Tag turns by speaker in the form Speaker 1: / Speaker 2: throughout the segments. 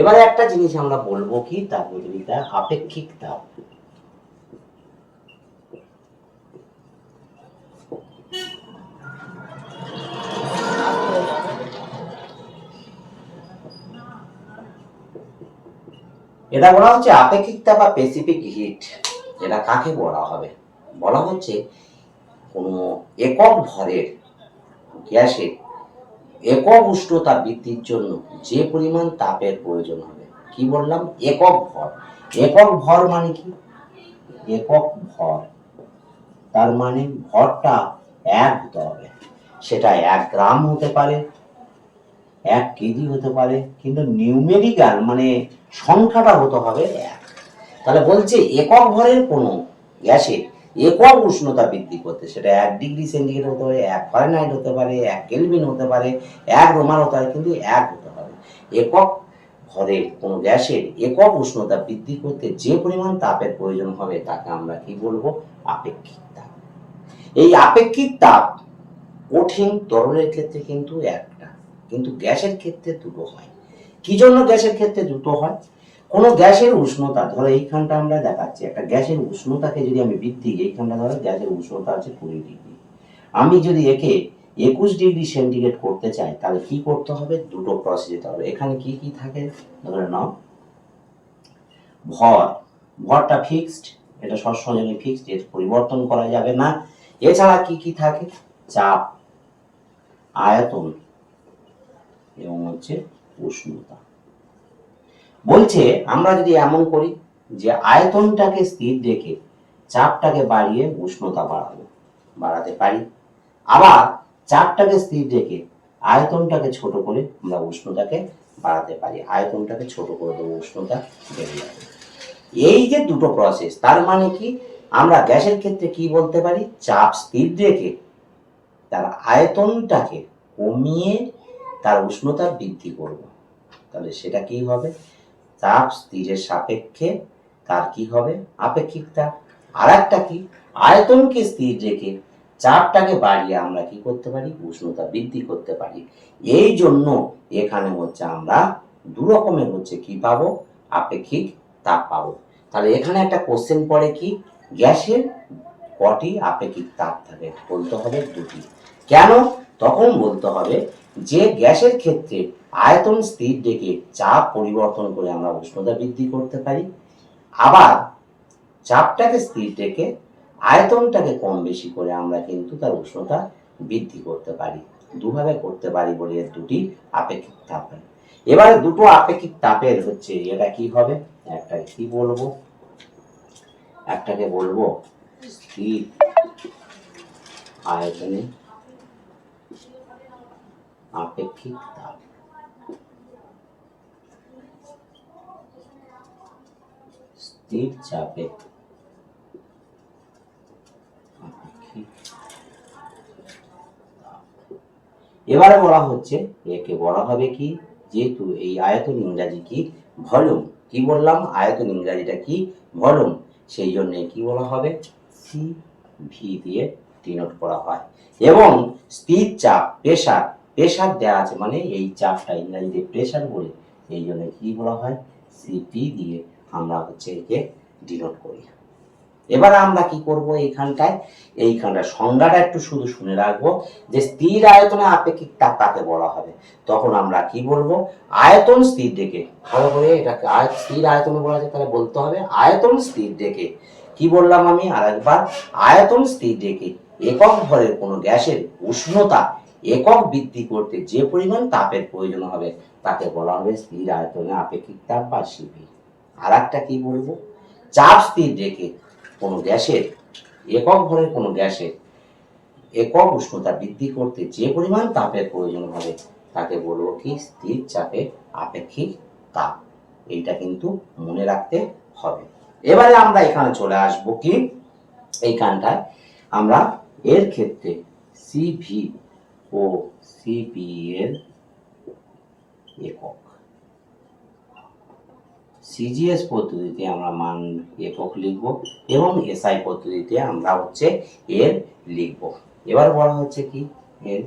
Speaker 1: এবারে একটা জিনিস আমরা বলব কি, তার পদ্ধতিটা আপেক্ষিক তাপ। এটা বলা হচ্ছে আপেক্ষিক তাপ বা স্পেসিফিক হিট এটা কাকে বলা হবে? বলা হচ্ছে কোনো একক ভরের গ্যাসে একক উষ্ণতা বৃদ্ধির জন্য যে পরিমাণ তাপের প্রয়োজন হবে। কি বললাম? একক ভর। একক ভর মানে কি? একক ভর। তার মানে ভরটা এক হতে হবে। সেটা এক গ্রাম হতে পারে, এক কেজি হতে পারে, কিন্তু নিউমেরিক্যাল মানে সংখ্যাটা হতে হবে এক। তাহলে বলছে একক ভরের কোনো গ্যাসে একক উষ্ণতা বৃদ্ধি করতে, সেটা এক ডিগ্রি সেন্টিগ্রেড হতে পারে, এক ফারেনহাইট হতে পারে, এক কেলভিন হতে পারে, এক রোমান হতে পারে, কিন্তু এক হতে পারে। একক ভরের কোনো গ্যাসের একক উষ্ণতা বৃদ্ধি করতে যে পরিমাণ তাপের প্রয়োজন হবে, তাকে আমরা কি বলব? আপেক্ষিক তাপ। এই আপেক্ষিক তাপ কঠিন তরলের ক্ষেত্রে কিন্তু একটা, কিন্তু গ্যাসের ক্ষেত্রে দুটো হয়। কি জন্য গ্যাসের ক্ষেত্রে দুটো হয়? কোনো গ্যাসের উষ্ণতা, ধরো এইখানটা আমরা দেখাচ্ছি, একটা গ্যাসের উষ্ণতাকে যদি আমি বৃদ্ধি এইখানটা ধরো গ্যাসের উষ্ণতা আছে কুড়ি ডিগ্রি। আমি যদি একে একুশ ডিগ্রি সেন্টিগ্রেড করতে চাই, তাহলে কি করতে হবে? দুটো প্রসেস যেতে হবে। এখানে কি কি থাকে? ধরে নাও। ভর। ভরটা ফিক্সড এটা সবসময় ফিক্সড এর পরিবর্তন করা যাবে না। এছাড়া কি কি থাকে? চাপ, আয়তন এবং হচ্ছে উষ্ণতা। বলছে, আমরা যদি এমন করি যে আয়তনটাকে স্থির রেখে চাপটাকে বাড়িয়ে উষ্ণতা বাড়াবো, বাড়াতে পারি। আবার চাপটাকে স্থির রেখে আয়তনটাকে ছোট করে আমরা উষ্ণতাকে বাড়াতে পারি। আয়তনটাকে ছোট করে দেবো, উষ্ণতা বেড়ে যাবে। এই যে দুটো প্রসেস তার মানে কি? আমরা গ্যাসের ক্ষেত্রে কি বলতে পারি? চাপ স্থির রেখে তার আয়তনটাকে কমিয়ে তার উষ্ণতা বৃদ্ধি করব। তাহলে সেটা কি হবে? চাপ স্থিরের সাপেক্ষে, তার কি হবে? আপেক্ষিক তাপ আর একটা কি? আয়তনকে স্থির রেখে চাপটাকে বাড়িয়ে আমরা কি করতে পারি? উষ্ণতা বৃদ্ধি করতে পারি। এই জন্য এখানে হচ্ছে আমরা দু রকমের হচ্ছে কি পাবো? আপেক্ষিক তাপ পাবো। তাহলে এখানে একটা কোশ্চেন পড়ে কি? গ্যাসের কটি আপেক্ষিক তাপ থাকে? বলতে হবে দুটি। কেন? তখন বলতে হবে যে গ্যাসের ক্ষেত্রে আয়তন স্থির ডেকে চাপ পরিবর্তন করে আমরা উষ্ণতা বৃদ্ধি করতে পারি। আবার চাপটাকে স্থির ডেকে আয়তনটাকে কম বেশি করে আমরা কিন্তু তার উষ্ণতা বৃদ্ধি করতে পারি। দুভাবে করতে পারি বলে এর দুটি আপেক্ষিক তাপ। এবারে দুটো আপেক্ষিক তাপের হচ্ছে এটা কি হবে? একটা কি বলব? একটাকে বলব স্থির আয়তনে আপেক্ষিক তাপ। স্থির চাপে। এবারে বলা হচ্ছে, একে বলা হবে কি? যেহেতু এই আয়তন ইংরাজি কি? ভলিউম কি বললাম? আয়তন ইংরাজিটা কি? ভলিউম সেই জন্য কি বলা হবে? সি ভি দিয়ে ডিনোট করা হয়। এবং স্থির চাপ প্রেশার প্রেশার দেওয়া আছে মানে এই চাপটা ইংরাজিতে প্রেশার বলে, এই জন্য কি বলা হয়? সিপি দিয়ে আমরা হচ্ছে একে ডিনোট করি। এবারে আমরা কি করব এইখানটায়? এইখানটায় সংজ্ঞাটা একটু শুধু শুনে রাখব যে স্থির আয়তনে আপেক্ষিক তাপ কাকে বলা হবে? তখন আমরা কি বলব? আয়তন স্থির ডেকে, ভালো করে এটাকে স্থির আয়তনে বলা যায়, তাহলে বলতে হবে আয়তন স্থির রেখে কি বললাম আমি আরেকবার? আয়তন স্থির ডেকে, একক ভরের কোনো গ্যাসের উষ্ণতা একক বৃদ্ধি করতে যে পরিমাণ তাপের প্রয়োজন হবে, তাকে বলা হবে স্থির আয়তনে আপেক্ষিক তাপ বা সিপি আর একটা কি বলব? চাপ স্থির রেখে কোনো গ্যাসের, একক ভরের কোনো গ্যাসের একক উষ্ণতা বৃদ্ধি করতে যে পরিমাণ তাপের প্রয়োজন হবে, তাকে বলব কি? স্থির চাপে আপেক্ষিক তাপ। এইটা কিন্তু মনে রাখতে হবে। এবারে আমরা এখানে চলে আসব কি? এইখানটায় আমরা এর ক্ষেত্রে সিভি ও সিপি এর একক। সিজিএস পদ্ধতিতে আমরা মান একক লিখব এবং এসআই পদ্ধতিতে আমরা হচ্ছে এর লিখব। এবার বলা হচ্ছে কি? এর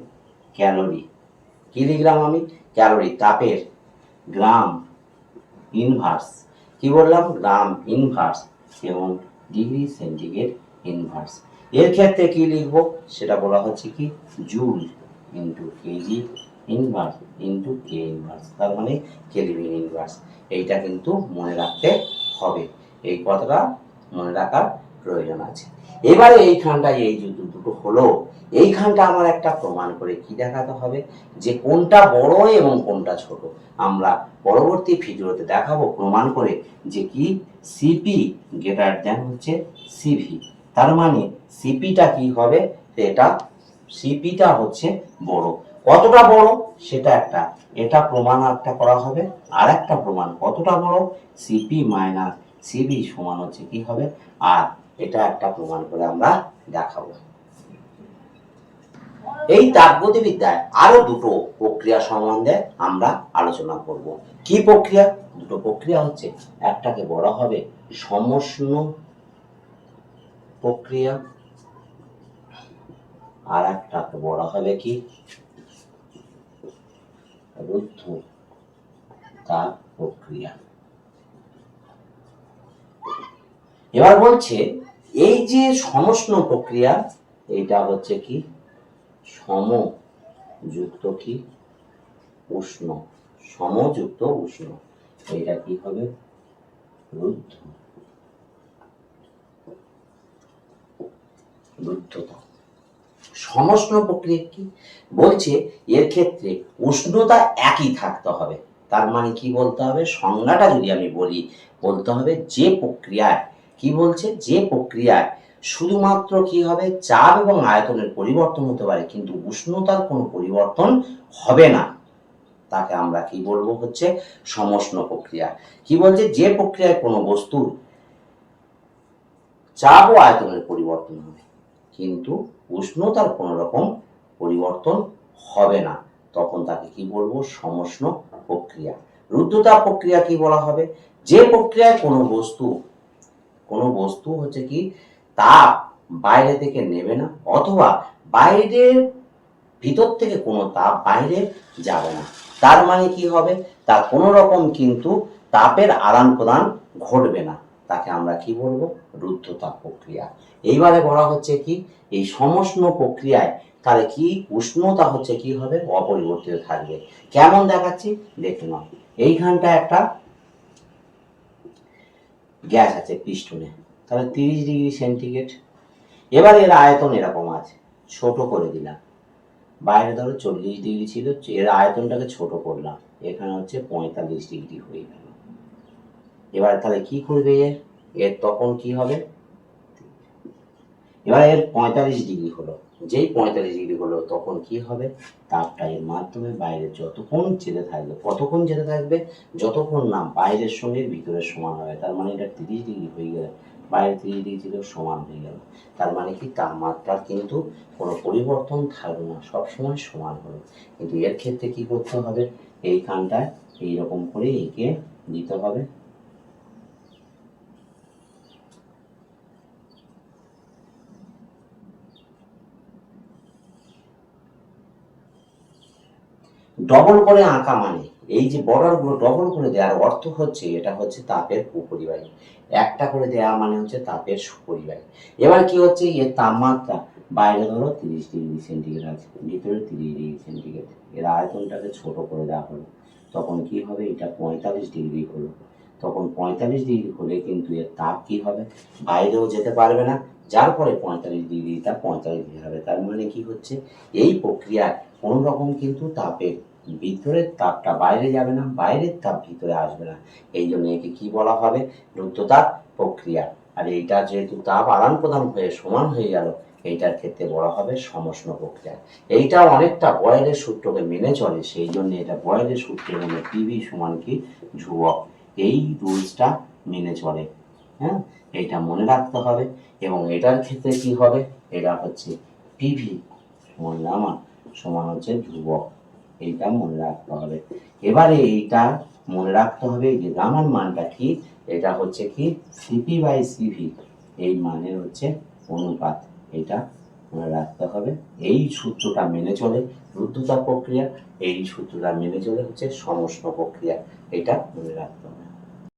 Speaker 1: ক্যালোরি কি লিখলাম আমি? ক্যালোরি তাপের গ্রাম ইনভার্স কি বললাম? গ্রাম ইনভার্স এবং ডিগ্রি সেন্টিগ্রেড ইনভার্স এর ক্ষেত্রে কি লিখব? সেটা বলা হচ্ছে কি? Joule into kg inverse into K inverse তার মানে কেলভিন ইনভার্স এইটা কিন্তু মনে রাখতে হবে। এই কথাটা মনে রাখার প্রয়োজন আছে। এবারে এইখানটা এই যে দুটো হলো, এইখানটা আমার একটা প্রমাণ করে কি দেখাতে হবে? যে কোনটা বড় এবং কোনটা ছোট। আমরা পরবর্তী ভিডিওতে দেখাবো প্রমাণ করে যে কি সিপি গ্রেটার দেন হচ্ছে সিভি তার মানে সিপিটা কি হবে? এটা সিপিটা হচ্ছে বড়। কতটা বড়? সেটা একটা। এটা প্রমাণ একটা করা হবে। আর একটা প্রমাণ, কতটা বড়? সিপি মাইনাস সিবি সমান হচ্ছে কি হবে? আর এটা একটা প্রমাণ করে আমরা দেখাবো। এই তাপগতিবিদ্যায় আরও দুটো প্রক্রিয়া সম্বন্ধে আমরা আলোচনা করব। কি প্রক্রিয়া? দুটো প্রক্রিয়া হচ্ছে, একটাকে বলা হবে সমষ্ণ প্রক্রিয়া, আর একটাকে বলা হবে কি? রুদ্ধ তাপ প্রক্রিয়া। এবার বলছে, এই যে সমষ্ণ প্রক্রিয়া এটা হচ্ছে কি? সমযুক্ত কি? উষ্ণ। সমযুক্ত উষ্ণ। এটা কি হবে? রুদ্ধ। রুদ্ধতা। সমষ্ণ প্রক্রিয়া কি? বলছে, এর ক্ষেত্রে উষ্ণতা একই থাকতে হবে। তার মানে কি বলতে হবে? সংজ্ঞাটা যদি আমি বলি, বলতে হবে যে প্রক্রিয়ায়, কি বলছে? যে প্রক্রিয়ায় শুধুমাত্র কি হবে? চাপ এবং আয়তনের পরিবর্তন হতে পারে, কিন্তু উষ্ণতার কোনো পরিবর্তন হবে না। তাকে আমরা কি বলব হচ্ছে? সমষ্ণ প্রক্রিয়া। কি বলছে? যে প্রক্রিয়ায় কোনো বস্তুর চাপ ও আয়তনের পরিবর্তন হবে। কিন্তু উষ্ণতার কোনো রকম পরিবর্তন হবে না। তখন তাকে কি বলব? সমষ্ণ প্রক্রিয়া। রুদ্ধতা প্রক্রিয়া কি বলা হবে? যে প্রক্রিয়ায় কোনো বস্তু কোনো বস্তু হচ্ছে কি, তাপ বাইরে থেকে নেবে না, অথবা বাইরের ভিতর থেকে কোনো তাপ বাইরে যাবে না। তার মানে কি হবে? তার কোনো রকম কিন্তু তাপের আদান প্রদান ঘটবে না। তাকে আমরা কি বলব? রুদ্ধতাপ প্রক্রিয়া। এইবারে বলা হচ্ছে কি, এই সমষ্ণ প্রক্রিয়ায় তাহলে কি উষ্ণতা হচ্ছে কি হবে? অপরিবর্তিত থাকবে। কেমন দেখাচ্ছি? দেখে নাও। এইখানটা একটা গ্যাস আছে পিস্টনে। তাহলে তিরিশ ডিগ্রি সেন্টিগ্রেড। এবার এর আয়তন এরকম আছে। ছোট করে দিলাম। বাইরে ধরো চল্লিশ ডিগ্রি ছিল, এর আয়তনটাকে ছোট করলাম। এখানে হচ্ছে পঁয়তাল্লিশ ডিগ্রি হয়ে গেল। এবার তাহলে কি করবে এর? এর তখন কি হবে? এবার এর পঁয়তাল্লিশ ডিগ্রি হলো। যেই পঁয়তাল্লিশ ডিগ্রি হলো, তখন কি হবে? তাপটা এর মাধ্যমে বাইরে যতক্ষণ যেতে থাকবে, কতক্ষণ যেতে থাকবে, যতক্ষণ না বাইরের সঙ্গে ভিতরের সমান হবে, তার মানে এটা তিরিশ ডিগ্রি হয়ে গেলে। বাইরে তিরিশ ডিগ্রি ছিল, সমান হয়ে গেল। তার মানে কি? তাপমাত্রার কিন্তু কোনো পরিবর্তন থাকবে না, সবসময় সমান হবে। কিন্তু এর ক্ষেত্রে কি করতে হবে? এইখানটায় এইরকম করে এঁকে দিতে হবে। ডবল করে আঁকা মানে? এই যে বর্ডারগুলো ডবল করে দেওয়ার অর্থ হচ্ছে, এটা হচ্ছে তাপের উপরিবাহী। একটা করে দেওয়া মানে হচ্ছে তাপের সুপরিবাহী। এবার কি হচ্ছে? এর তাপমাত্রা বাইরে ধরো তিরিশ ডিগ্রি সেন্টিগ্রেড আছে, ভিতরে তিরিশ ডিগ্রি সেন্টিগ্রেড এর আয়তনটাকে ছোট করে দেওয়া হলো। তখন কি হবে? এটা পঁয়তাল্লিশ ডিগ্রি হলো। তখন পঁয়তাল্লিশ ডিগ্রি হলে কিন্তু এর তাপ কি হবে? বাইরেও যেতে পারবে না। যার পরে পঁয়তাল্লিশ ডিগ্রি তাপ পঁয়তাল্লিশ ডিগ্রি হবে। তার মানে কি হচ্ছে? এই প্রক্রিয়ায় কোনো রকম কিন্তু তাপের ভিতরের তাপটা বাইরে যাবে না, বাইরের তাপ ভিতরে আসবে না। এই জন্য একে কি বলা হবে? রুদ্ধতাপ প্রক্রিয়া। আর এইটা যেহেতু তাপ আদান প্রদান হয়ে সমান হয়ে গেল, এইটার ক্ষেত্রে বলা হবে সমষ্ণ প্রক্রিয়া। এইটা অনেকটা বয়েলের সূত্রকে মেনে চলে, সেই জন্য এটা বয়েলের সূত্রে মানে পিভি সমান কি? ধ্রুবক। এই রুলসটা মেনে চলে হ্যাঁ? এইটা মনে রাখতে হবে। এবং এটার ক্ষেত্রে কি হবে? এটা হচ্ছে পিভি সমান সমান হচ্ছে ধ্রুবক। এইটা মনে রাখতে হবে। এবারে এইটা মনে রাখতে হবে যে গামার মানটা কি? এটা হচ্ছে কি? সিপি বাই সিভি এই মানের হচ্ছে অনুপাত। এটা মনে রাখতে হবে। এই সূত্রটা মেনে চলে রুদ্ধতা প্রক্রিয়া, এই সূত্রটা মেনে চলে হচ্ছে সমস্ত প্রক্রিয়া। এটা মনে রাখতে হবে।